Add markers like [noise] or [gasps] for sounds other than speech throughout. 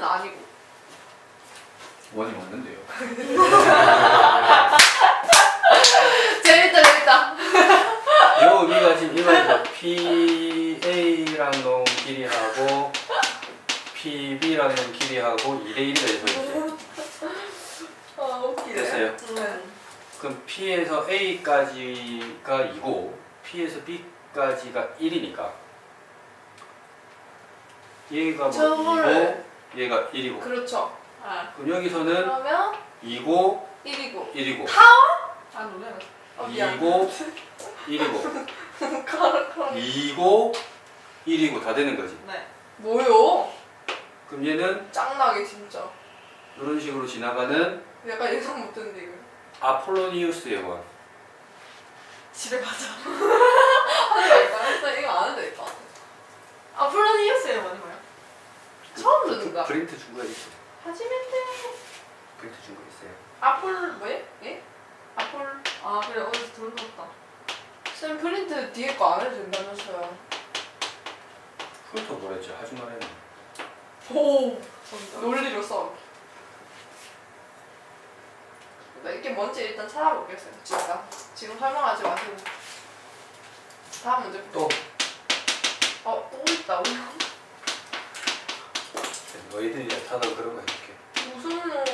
원은 아니고. 원이 맞는데요. [laughs] 재밌다 재밌다. 요 의미가 지금 이거에서 PA랑 놈 길이하고 PB랑 놈 길이하고 2대 1이 돼서 이제 아 웃기네. 됐어요. 네. 그럼 P에서 A까지가 2고 P에서 B까지가 1이니까 얘가 뭐 저거를- 2고 얘가 1이고 그렇죠. 아. 그럼 여기서는 그러면 2고 1이고. 1이고 아 놀래라. 어, 미안. 2고 1이고 카라카라. 2고 1이고 다 되는 거지 네. 뭐요? 그럼 얘는 짱나게 진짜. 이런 식으로 지나가는 약간 예상 못했는데 이거. 아폴로니우스의 원 집에 가자. 하지 말까? 했어. 이거 안 해도 될 것 같아. 아 플라니어스의 뭐니 뭐야? 처음 듣는다. 프린트 준 거 있어 하지멘데. 프린트 준 거 있어요 아폴 뭐예? 예? 아폴. 아 그래 어디서 들었다. 쌤 프린트 뒤에 거 안 해도 된다면서요. 프린터 뭐랬지 하지 말했네 오. 논리로 써. 나 이게 뭔지 일단 찾아볼게요. 지금 지금 설명하지 마시고. 다음 문제. 또 어, 또 있다고? [laughs] 너희들이 찾아 그런 거 해줄게 무슨 뭐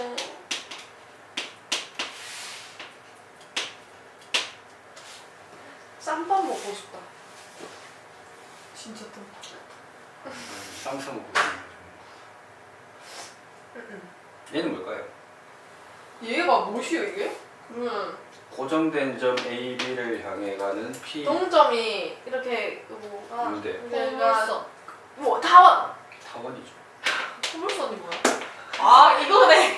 쌈밥 먹고 싶다. 진짜 또. 쌍쌍 먹고 있는 거 얘는 뭘까요? 얘가 뭐시여 이게? 그러면 고정된 점 A, B를 향해 가는 P 동점이 이렇게 뭐가 문제 포물선. 뭐 타원. 타원이죠 포물선이 뭐야? 아 이거네.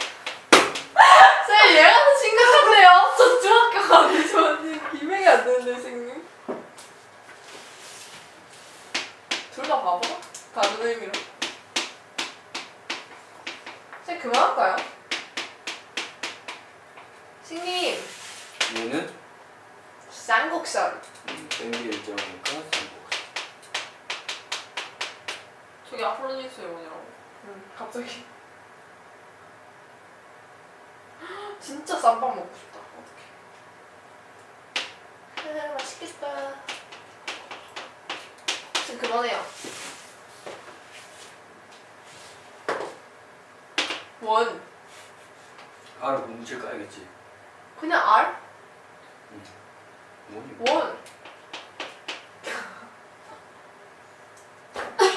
쌤 얘가 더 심각한데요? 저 중학교 가는데 저는 기명이 안 되는데 선생님. 둘 다 바보? 다른 의미로. 쌤 그만할까요? 선생님 얘는 쌍곡선. 음, 땡길 점이니까 쌍곡선 저기 아폴로니스의 뭐냐고. 응, 갑자기. [gasps] 진짜 쌈밥 먹고 싶다. 어떡해. 아, 맛있겠다. 지금 그만해요. 원. R을 문질 까야겠지 그냥? 뭐니 뭐. 원.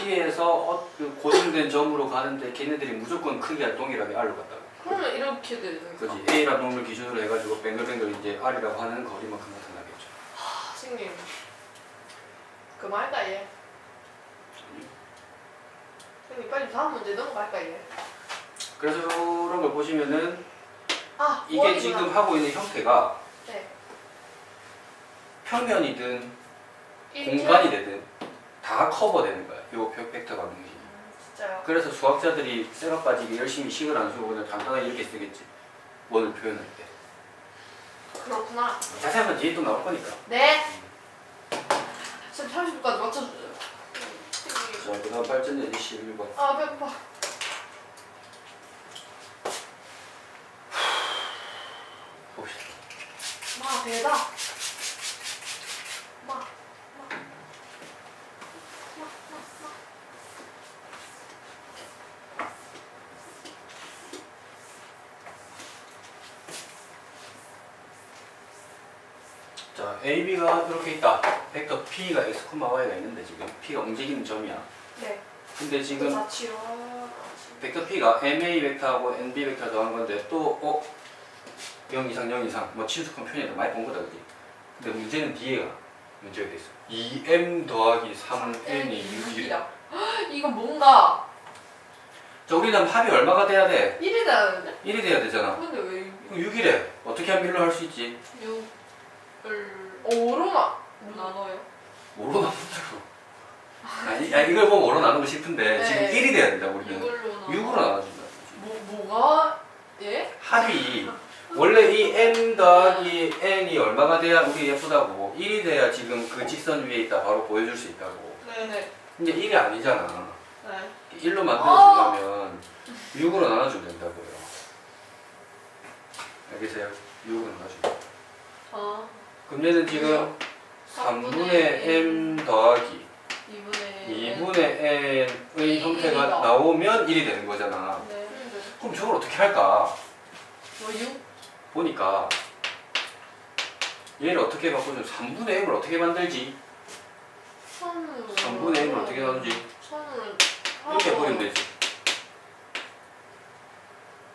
P에서 어, 그 고정된 점으로 가는데 걔네들이 무조건 크기가 동일하게 R로 갔다고 그러면 이렇게 되는 거 그지 A라는 놈을 기준으로 해가지고 뱅글뱅글 이제 R이라고 하는 거리만큼 나타나겠죠 아, 선생님. 그만할까 얘? 선생님 빨리 다음 문제 넘어갈까 얘? 그래서 이런 걸 보시면은 아, 이게 원이구나. 지금 하고 있는 형태가 네. 평면이든? 공간이 되든 다 커버되는 거야. 요벽 벡터 방정식이. 음, 진짜요? 그래서 수학자들이 셀업 빠지게 열심히 식을 안 쓰고 그냥 간단하게 이렇게 쓰겠지. 원을 표현할 때. 그렇구나. 자세한 건 뒤에 또 나올 거니까. 네. 쌤 30분까지 맞춰주세요. 자, 그 다음 발전된 21번. 아 배고파. 봅시다. 마 배다. 마. 마. 마. 마. 마. 자, A, B가 이렇게 있다. 벡터 P가 X, Y가 있는데 지금 P가 움직이는 점이야. 네. 근데 지금 다 치워. 벡터 P가 MA 벡터하고 NB 벡터 더한 건데 또 어? 0 이상 0 이상 뭐 친숙한 표현이라 많이 본 거다 그지? 근데 문제는 뒤에가 문제가 돼 있어 2M 더하기 3N이 6이래 이거 뭔가 자 우리는 합이 얼마가 돼야 돼? 1이 되는데? 1이 돼야 되잖아 근데 왜 그럼 6이래 어떻게 하면 1로 할 수 있지? 6을 5로나 나눠요? 뭐로 나눈다고 아니, 아니 이걸 보면 5로 나누고 싶은데 네. 지금 1이 돼야 된다 우리는 6으로 6으로 나눠준다 뭐 뭐가 예? 합이 원래 이 m 더하기 n이 얼마가 돼야 우리 예쁘다고 1이 돼야 지금 그 직선 위에 있다 바로 보여줄 수 있다고 네네. 근데 1이 아니잖아 네. 1로 만들어주려면 6으로 나눠주면 된다고요. 알겠어요? 6으로 나눠주면. 아 그럼 얘는 지금 3분의 m 더하기 2분의 2분의 n의 형태가 일이다. 나오면 1이 되는 거잖아. 네. 그럼 저걸 어떻게 할까? 뭐 6? 보니까 얘를 어떻게 바꾸면 3분의 m을 어떻게 만들지? 선으로 3분의 m을 어떻게 나누지? 이렇게 하고, 해버리면 되지.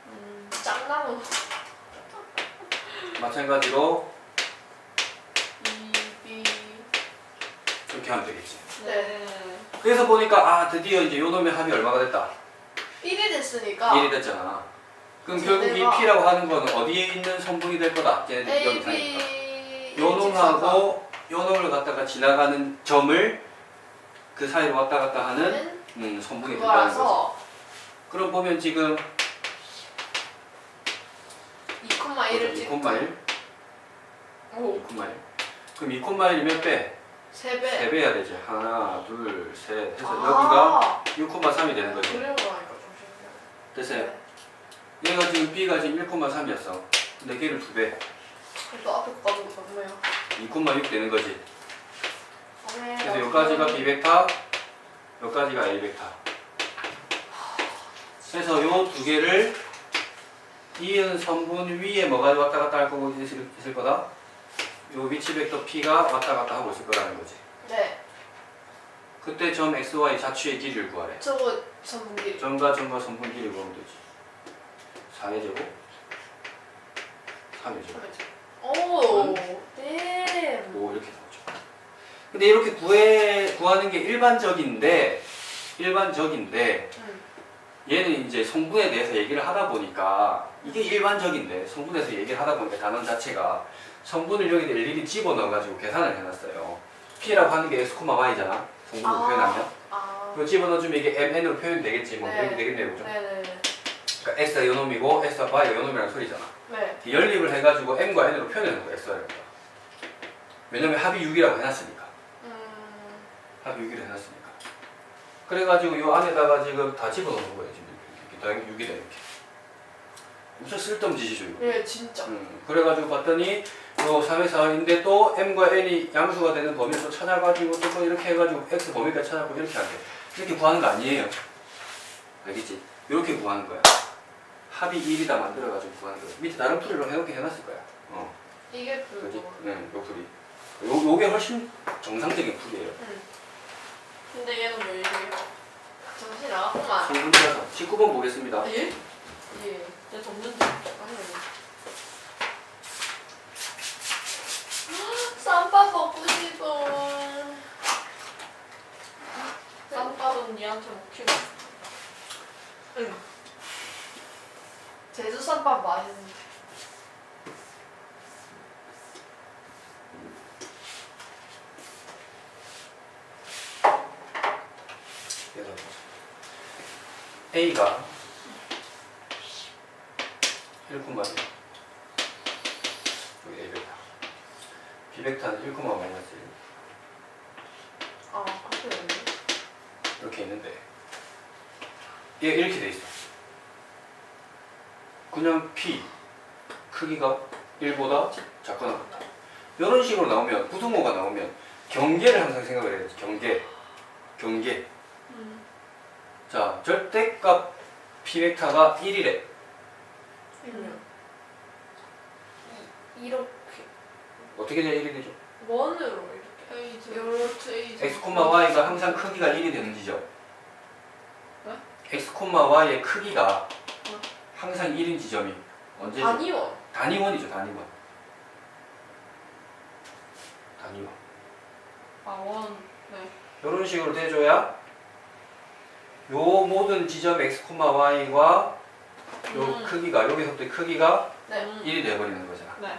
음, 짱나무 마찬가지로 이렇게 하면 되겠지. 네 그래서 보니까 아 드디어 이제 요 놈의 합이 얼마가 됐다. 1이 됐으니까 1이 됐잖아. 그럼 결국 이 제네가- P라고 하는 거는 어디에 있는 성분이 될 거다. 얘네들 여기 A, 사니까. B 요 놈하고 요 놈을 갖다가 지나가는 점을 그 사이로 왔다 갔다 하는 는 음, 성분이 된다는 거지. 그거라서 그럼 보면 지금 2,1을 2,1 찍고 오2,1 그럼 2,1이 몇 배? 3배 3배 해야 되지. 하나, 둘, 셋 해서 아, 여기가 6,3이 되는 거지. 그런 좀 신기하네 됐어요? 얘가 지금 B가 지금 1,3이었어. 근데 걔를 2배. 또 앞에 거 가지고 좋네요 2,6 되는 거지. 네, 그래서 여기까지가 B 벡터, 여기까지가 A 벡터. 그래서 요 두 개를 이은 선분 위에 뭐가 왔다 갔다 할 거고 있을, 있을 거다. 요 위치 벡터 P가 왔다 갔다 하고 있을 거라는 거지. 네 그때 점 XY 자취의 길이를 구하래. 저거 전분기 점과 점과 선분 길이 구하면 되지. 4의 제곱, 3의 제곱. 오 네. 뭐 이렇게 나오죠. 근데 이렇게 구해 구하는 게 일반적인데 일반적인데 음. 얘는 이제 성분에 대해서 얘기를 하다 보니까 이게 일반적인데 성분에서 얘기를 하다 보니까 단원 자체가 성분을 여기다 일일이 집어 넣어가지고 계산을 해놨어요. P라고 하는 게 X, Y잖아. 성분으로 아. 표현하면. 아 그거 집어넣어주면 이게 MN으로 표현되겠지. 뭐 네. 이렇게 되겠네요. 그죠? 네네네 그러니까 X가 요놈이고 X가 Y가 요놈이라는 소리잖아. 네 연립을 해가지고 M과 N으로 표현하는 거야. X와 Y가. 왜냐면 합이 6이라고 해놨으니까. 음, 합이 6이라 해놨으니까. 그래가지고 요 안에다가 지금 다 집어넣는 거예요. 지금 이렇게. 이렇게. 6이다 이렇게. 엄청 쓸데없는 짓이죠 이거. 네 진짜 음, 그래가지고 봤더니 요 3의 4인데 또 m과 n이 양수가 되는 범위를 또 찾아가지고 또 이렇게 해가지고 x 범위까지 찾아고 이렇게 하게 이렇게 구하는 거 아니에요 알겠지? 이렇게 구하는 거야 합이 1이다 만들어가지고 구하는 거야 밑에 다른 풀이로 해놓게 해놨을 거야 어 이게 그지? 그거 네, 요 풀이 요, 요게 훨씬 정상적인 풀이에요 응. 근데 얘는 왜 이래요? 정신 나갔구만 성분이라서 19번 보겠습니다 예? 예. 내 덮는지 아니요 쌈밥 먹고 싶어 쌈밥은 니한테 먹히고 응 제주 맛있는데 그래서 A가 1,1 여기 A 벡터 B 벡터는 1, 마이너스 1 아 그렇게 되네 이렇게 있는데. 얘 이렇게 돼 있어 그냥 P 크기가 1보다 작거나 같다 이런 식으로 나오면 부등호가 나오면 경계를 항상 생각을 해야 돼 경계 경계 음. 자 절대값 P 벡터가 1이래 일면 이렇게 어떻게 돼야 1이 되죠? 원으로 이렇게 A x, y가 항상 크기가 1이 되는 지점. 네? x, y의 크기가 어. 항상 1인 지점이 언제죠? 단위원 단위원이죠, 단위원. 단위원. 아 원 네 이런 식으로 돼줘야 요 모든 지점 x, y과 요 음. 크기가 여기서부터 크기가 네. 1이 돼버리는 거잖아. 네.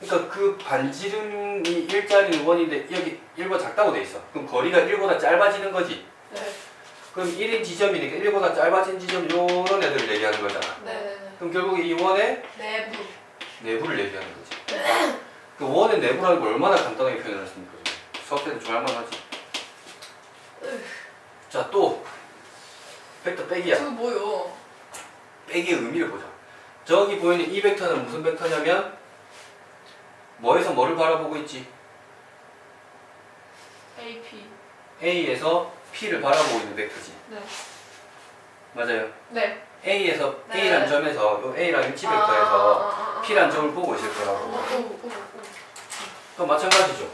그러니까 그 반지름이 1짜리는 원인데 여기 1보다 작다고 돼 있어. 그럼 거리가 1보다 짧아지는 거지. 네. 그럼 1인 지점이니까 1보다 짧아진 지점 요런 애들을 얘기하는 거잖아. 네. 그럼 결국 이 원의 내부. 내부를 얘기하는 거지. 그 원의 내부라는 걸 얼마나 간단하게 표현을 했습니까? 수학 때는 좋아할 만 하지. 으. 자, 또 벡터 빼기야. 저거 뭐요? 빼기의 의미를 보자. 저기 보이는 이 벡터는 무슨 벡터냐면 뭐에서 뭐를 바라보고 있지? AP. A에서 P를 바라보고 있는 벡터지. 네. 맞아요. 네. A에서 네. A란 점에서 요 A란 위치 아, 벡터에서 아, 아, 아. P란 점을 보고 있을 오, 거라고. 오, 오, 오. 또 마찬가지죠.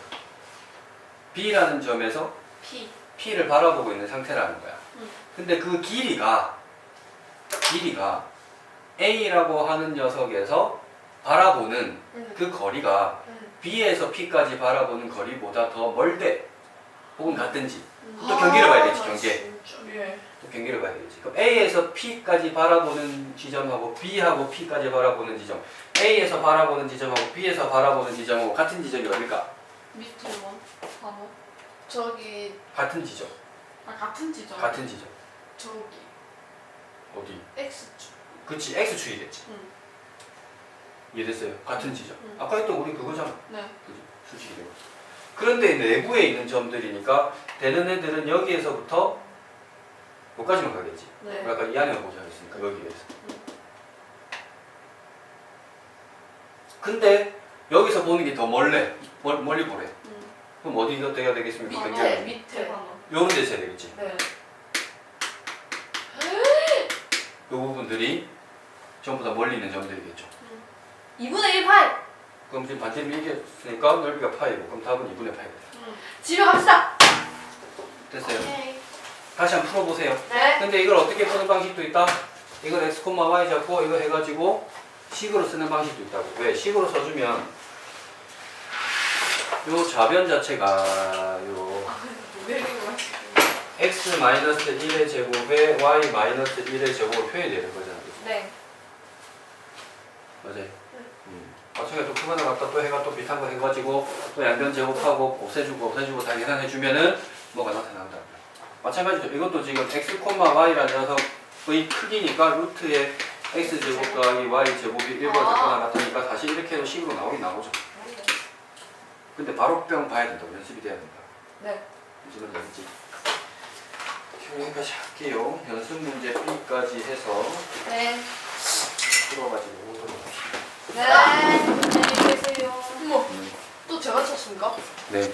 B라는 점에서 P. P를 바라보고 있는 상태라는 거야. 음. 근데 그 길이가 길이가 A라고 하는 녀석에서 바라보는 음. 그 거리가 음. B에서 P까지 바라보는 거리보다 더 멀대 혹은 같든지 음. 또 경계를 봐야 되지, 아, 경계. 예. 또 경계를 봐야 되지. 그럼 A에서 P까지 바라보는 지점하고 B하고 P까지 바라보는 지점, A에서 바라보는 지점하고 B에서 바라보는 지점하고 같은 지점이 어딜까? 밑에 원. 바로. 저기 같은 지점, 아 같은 지점. 같은 지점. 저기 어디? X축. 그치, X축이겠지. 응. 이해됐어요? 같은 지점. 응. 아까 했던 우리 그거잖아. 네. 그지? 수직이 되고. 그런데 내부에 있는 점들이니까 되는 애들은 여기에서부터 여기까지만 가겠지. 네. 아까 이 안에 보자 했으니까 여기에서. 근데 여기서 보는 게 더 멀래. 멀, 멀리 보래. 음. 그럼 어디가 돼야 되겠습니까? 밑에 하나. 요런 데서 해야 되겠지. 네. 요 부분들이 전부 다 멀리 있는 점들이겠죠. 2분의 1 파이. 그럼 지금 반지름 이겼으니까 넓이가 파이고 그럼 답은 2분의 파이가 돼. 음. 집에 갑시다. 됐어요. 오케이. 다시 한번 풀어보세요. 네. 근데 이걸 어떻게 푸는 방식도 있다. 이걸 x, y 잡고 이거 해가지고 식으로 쓰는 방식도 있다고. 왜? 식으로 써주면 요 좌변 자체가 요 x 마이너스 1의 제곱에 y 마이너스 1의 제곱으로 표현이 되는 거잖아. 그치? 네. 맞아요. 음. 나중에 또 그거나 갖다 또 해가 또 비슷한 거 해가지고 또 양변 제곱하고 없애주고 없애주고 다 계산해주면은 뭐가 나타난다. 마찬가지죠. 이것도 지금 x, y라는 녀석의 크기니까 루트에 x 제곱 더하기 y 제곱이 1보다 아. 작거나 같으니까 사실 이렇게 해도 식으로 나오긴 나오죠. 근데 바로 뿅 봐야 된다고 연습이 돼야 된다. 네. 말인지 알지? 여기까지 할게요. 연습 문제 B까지 해서 네. 풀어가지고 오도록 합시다. 네. 안녕히 계세요. 어머, 음. 또 제가 쳤습니까? 네.